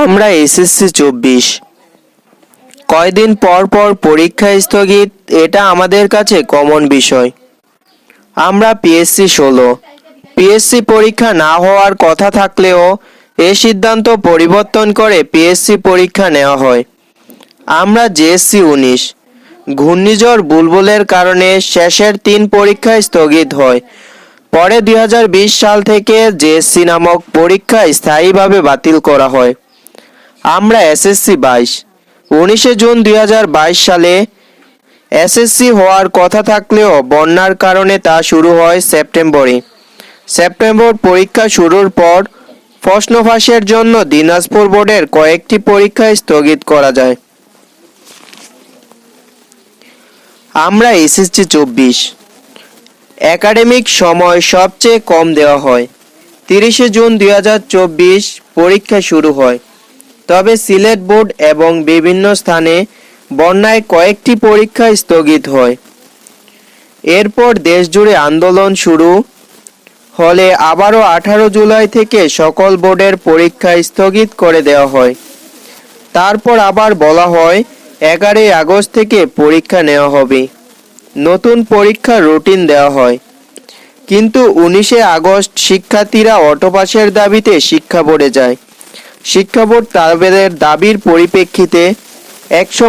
আমরা এসএসসি চব্বিশ। কয়দিন পর পর পরীক্ষা স্থগিত, এটা আমাদের কাছে কমন বিষয়। আমরা পিএসসি ষোলো। পিএসসি পরীক্ষা না হওয়ার কথা থাকলেও এ সিদ্ধান্ত পরিবর্তন করে পিএসসি পরীক্ষা নেওয়া হয়। আমরা জেএসসি উনিশ। ঘূর্ণিঝড় বুলবুলের কারণে শেষের তিন পরীক্ষা স্থগিত হয়। পরে দুই হাজার বিশ সাল থেকে জেএসসি নামক পরীক্ষা স্থায়ীভাবে বাতিল করা হয়। আমরা এসএসসি বাইশ। উনিশে জুন দুই হাজার বাইশ সালে এসএসসি হওয়ার কথা থাকলেও বন্যার কারণে তা শুরু হয় সেপ্টেম্বরে। সেপ্টেম্বর পরীক্ষা শুরুর পর প্রশ্ন ফাঁসের জন্য দিনাজপুর বোর্ডের কয়েকটি পরীক্ষা স্থগিত করা যায়। আমরা এসএসসি চব্বিশ। একাডেমিক সময় সবচেয়ে কম দেওয়া হয়। তিরিশে জুন দুই হাজার চব্বিশ পরীক্ষা শুরু হয়। তবে সিলেট বোর্ড এবং বিভিন্ন স্থানে বন্যায় কয়েকটি পরীক্ষা স্থগিত হয়। এরপর দেশজুড়ে আন্দোলন শুরু। হলে আবারও আঠারো জুলাই থেকে সকল বোর্ডের পরীক্ষা স্থগিত করে দেওয়া হয়। তারপর আবার বলা হয়, এগারোই আগস্ট থেকে পরীক্ষা নেওয়া হবে। নতুন পরীক্ষার রুটিন দেওয়া হয়। কিন্তু উনিশে আগস্ট শিক্ষার্থীরা অটোপাসের দাবিতে শিক্ষা বোর্ডে যায়। শিক্ষা বোর্ড তাদের দাবির পরিপ্রেক্ষিতে একশো